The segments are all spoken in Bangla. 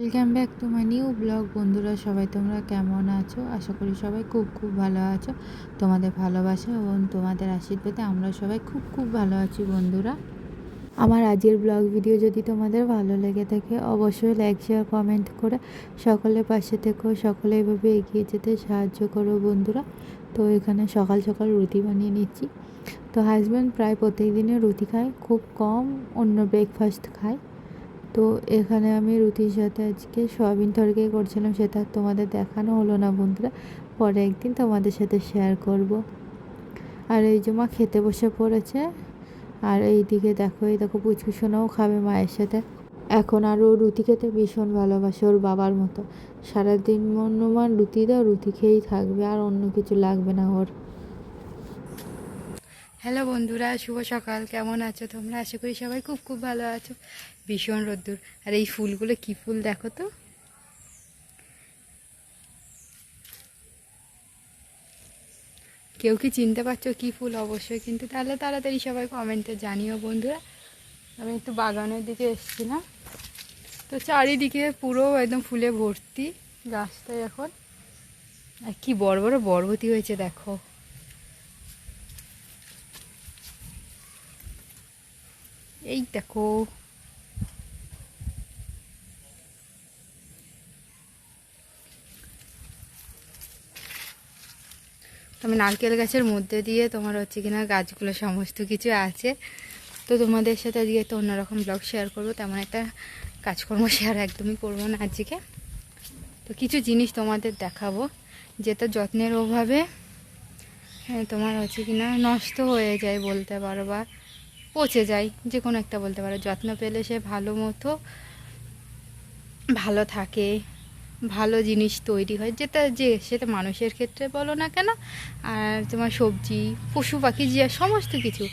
Welcome back to my new blog বন্ধুরা, সবাই তোমরা কেমন আছো? আশা করি সবাই খুব খুব ভালো আছো। তোমাদের ভালোবাসা এবং তোমাদের আশীর্বাদে আমরা সবাই খুব খুব ভালো আছি, বন্ধুরা। আমার আজকের ব্লগ ভিডিও যদি তোমাদের ভালো লেগে থাকে, অবশ্যই লাইক শেয়ার কমেন্ট করে সকলের পাশে থেকো, সকলে এভাবে এগিয়ে যেতে সাহায্য করো, বন্ধুরা। তো এখানে সকাল সকাল রুটি বানিয়ে নিচ্ছি। তো হাজব্যান্ড প্রায় প্রত্যেক দিনে রুটি খায়, খুব কম অন্য ব্রেকফাস্ট খায়। তো এখানে আমি রুটির সাথে আজকে সয়াবিন তরকারি করছিলাম, সেটা তোমাদের দেখানো হলো না বন্ধুরা। পরে একদিন তোমাদের সাথে শেয়ার করব। আর এই যে মা খেতে বসে পড়েছে, আর এই দিকে দেখো, এই দেখো পুচকুসোনাও খাবে মায়ের সাথে। এখন আর ও রুটি খেতে ভীষণ ভালোবাসে ওর বাবার মতো। সারাদিন মন্যমান রুটি দাও রুটি খেয়েই থাকবে, আর অন্য কিছু লাগবে না ওর। হ্যালো বন্ধুরা, শুভ সকাল। কেমন আছো তোমরা? আশা করি সবাই খুব খুব ভালো আছো। ভীষণ রোদ্দুর। আর এই ফুলগুলো কি ফুল দেখো তো? কেউ কি চিনতে পারছ কি ফুল? অবশ্যই কিন্তু তাহলে তাড়াতাড়ি সবাই কমেন্টে জানিও বন্ধুরা। আমি একটু বাগানের দিকে এসেছিলাম। তো চারিদিকে পুরো একদম ফুলে ভর্তি গাছটায় এখন। আর কি বড় বড় বরবতি হয়েছে, দেখো। এই দেখো। আমি নারকেল গাছের মধ্যে দিয়ে তোমার হচ্ছে কিনা গাছগুলো সমস্ত কিছু আছে। তো তোমাদের সাথে আজকে তো অন্যরকম ব্লগ শেয়ার করব, তেমন একটা কাজকর্ম শেয়ার একদমই করব না আজকে। তো কিছু জিনিস তোমাদের দেখাবো, যেটা যত্নের অভাবে হ্যাঁ তোমার হচ্ছে কিনা নষ্ট হয়ে যায় বলতে পারো বা পচে যায়, যে কোনো একটা বলতে পারো। যত্ন পেলে সে ভালো মতো ভালো থাকে, ভালো জিনিস তৈরি হয়। যেটা যে সেটা মানুষের ক্ষেত্রে বলো না কেন, আর তোমার সবজি, পশু পাখি, যে সমস্ত কিছু,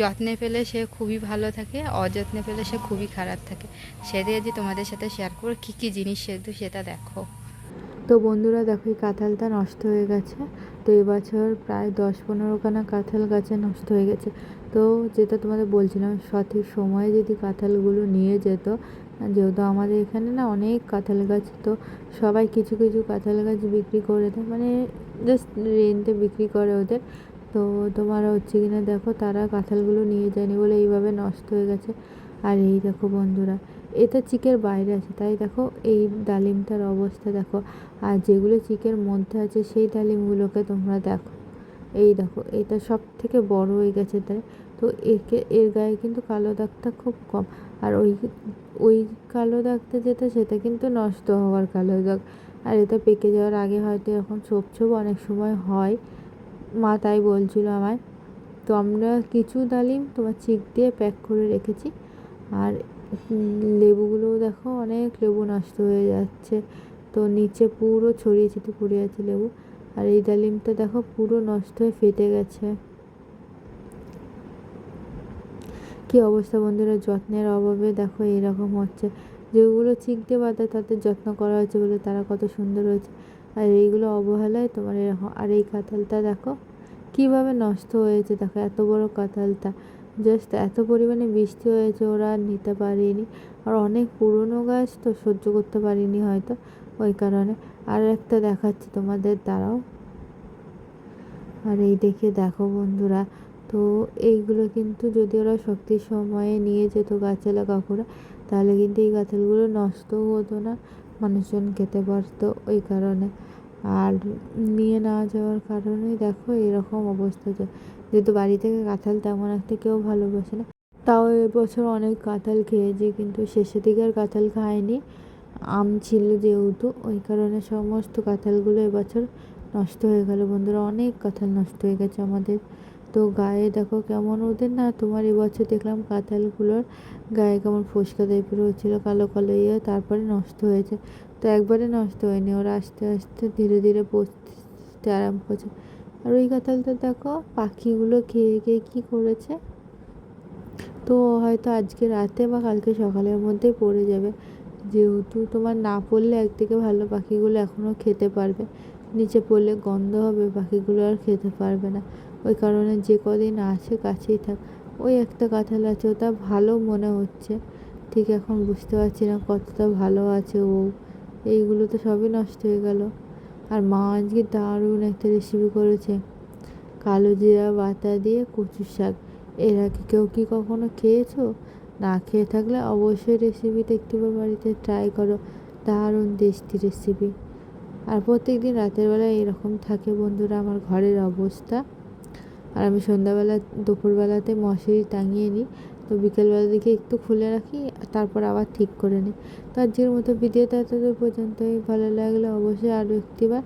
যত্নে পেলে সে খুবই ভালো থাকে, অযত্নে পেলে সে খুবই খারাপ থাকে। সেটাই যে তোমাদের সাথে শেয়ার করো কী কী জিনিস সেহেতু সেটা দেখো। তো বন্ধুরা, দেখো এই কাঁঠালটা নষ্ট হয়ে গেছে। তো এবছর প্রায় দশ পনেরোখানা কাঁঠাল গাছে নষ্ট হয়ে গেছে। তো যেটা তোমাদের বলছিলাম, সঠিক সময়ে যদি কাঁঠালগুলো নিয়ে যেত, যেহেতু আমাদের এখানে না অনেক কাঁঠাল গাছ, তো সবাই কিছু কিছু কাঁঠাল গাছ বিক্রি করে দেয় মানে জাস্ট রেন্টে বিক্রি করে ওদের। তো তোমার হচ্ছে কিনা দেখো, তারা কাঁঠালগুলো নিয়ে যায়নি বলে এইভাবে নষ্ট হয়ে গেছে। আর এই দেখো বন্ধুরা, এটা চিকের বাইরে আছে। তাই দেখো, এই ডালিমটার অবস্থা দেখো। আর যেগুলো চিকের মধ্যে আছে, সেই ডালিমগুলোকে তোমরা দেখো। এই দেখো, এটা সব থেকে বড় হয়ে গেছে তাই। তো একে, এর গায়ে কিন্তু কালো দাগটা খুব কম। আর ওই ওই কালো দাগটা যেটা, সেটা কিন্তু নষ্ট হওয়ার কালো দাগ। আর এটা পেকে যাওয়ার আগে হয়তো এরকম ছোপ ছোপ অনেক সময় হয়। মা তাই বলছিল আমায়, তো আমরা কিছু ডালিম তোমার চিক দিয়ে প্যাক করে রেখেছি। আর লেবুগুলোও দেখো অনেক লেবু নষ্ট হয়ে যাচ্ছে। তো নিচে পুরো ছড়িয়ে ছিটিয়ে পড়ে আছে লেবু। আর এই ডালিমটা দেখো পুরো নষ্ট হয়ে ফেটে গেছে। কি অবস্থা বন্ধুরা, যত্নের অভাবে দেখো এরকম হচ্ছে। যেগুলো চিক দিয়ে বাঁধা তাদের যত্ন করা হয়েছে বলে তারা কত সুন্দর হয়েছে। আর এইগুলো অবহেলায় তোমার আর এই কাঁঠালটা দেখো, কীভাবে নষ্ট হয়েছে দেখো, এত বড় কাঁঠালটা। জাস্ট এত পরিমাণে বৃষ্টি হয়েছে, ওরা নিতে পারেনি। আর অনেক পুরনো গাছ তো সহ্য করতে পারিনি হয়তো, ওই কারণে। আর একটা দেখাচ্ছি তোমাদের দ্বারাও আর এই দেখে দেখো বন্ধুরা, তো এইগুলো কিন্তু যদি ওরা শক্তির সময়ে নিয়ে যেত গাছালা কাকুরা তাহলে কিন্তু এই গাছালগুলো নষ্টও হতো না। মানুষজন খেতে পারতো ওই কারণে। আর নিয়ে না যাওয়ার কারণেই দেখো এরকম অবস্থা যেহেতু বাড়ি থেকে কাঁঠাল তেমন একটা কেউ ভালোবাসে না। তাও এবছর অনেক কাঁঠাল খেয়েছি কিন্তু শেষের দিকে আর কাঁঠাল খায়নি আম ছিল যেহেতু, ওই কারণে সমস্ত কাঁঠালগুলো এবছর নষ্ট হয়ে গেল। বন্ধুরা, অনেক কাঁঠাল নষ্ট হয়ে গেছে আমাদের। তো গায়ে দেখো কেমন ওদের না তোমার এবছর দেখলাম কাঁঠালগুলোর গায়ে কেমন ফোসকা টাইপের হচ্ছিল কালো কালো ইয়ে তারপরে নষ্ট হয়েছে। তো একবারে নষ্ট হয়নি, ওরা আস্তে আস্তে ধীরে ধীরে পচতে আরাম করছে। আর ওই কাঁঠালটা দেখো পাখিগুলো খেয়ে খেয়ে কী করেছে? তো হয়তো আজকে রাতে বা কালকে সকালের মধ্যে পড়ে যাবে। যেহেতু তোমার না পড়লে একদিকে ভালো পাখিগুলো এখনও খেতে পারবে। নিচে পড়লে গন্ধ হবে পাখিগুলো আর খেতে পারবে না। ওই কারণে যে কদিন আছে কাছেই থাক। ওই একটা কাঁঠাল আছে, ওটা ভালো মনে হচ্ছে। ঠিক এখন বুঝতে পারছি না কতটা ভালো আছে ও। এইগুলো তো সবই নষ্ট হয়ে গেল। আর মা আজকে দারুণ একটা রেসিপি করেছে। কালো জিরা বাটা দিয়ে কচুর শাক। এর আগে কেউ কি কখনো খেয়েছো? না খেয়ে থাকলে অবশ্যই রেসিপিটা একটিবার বাড়িতে ট্রাই করো। দারুণ টেস্টি রেসিপি আর প্রত্যেক দিন রাতের বেলায় এরকম থাকে বন্ধুরা আমার ঘরের অবস্থা। আর আমি সন্ধ্যাবেলা, দুপুরবেলাতে মশারি টাঙিয়ে নিই, তো বিকেলবেলা দিকে একটু খুলে রাখি, তারপর আবার ঠিক করে নিই। তো আজকের মতো ভিডিওটা এতদূর পর্যন্তই। ভালো লাগলে অবশ্যই আরও একটিবার,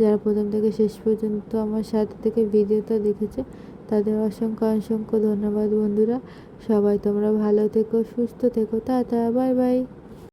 যারা প্রথম থেকে শেষ পর্যন্ত আমার সাথে থেকে ভিডিওটা দেখেছে, তাদের অসংখ্য অসংখ্য ধন্যবাদ বন্ধুরা। সবাই তোমরা ভালো থেকো, সুস্থ থেকো, টাটা, বাই বাই।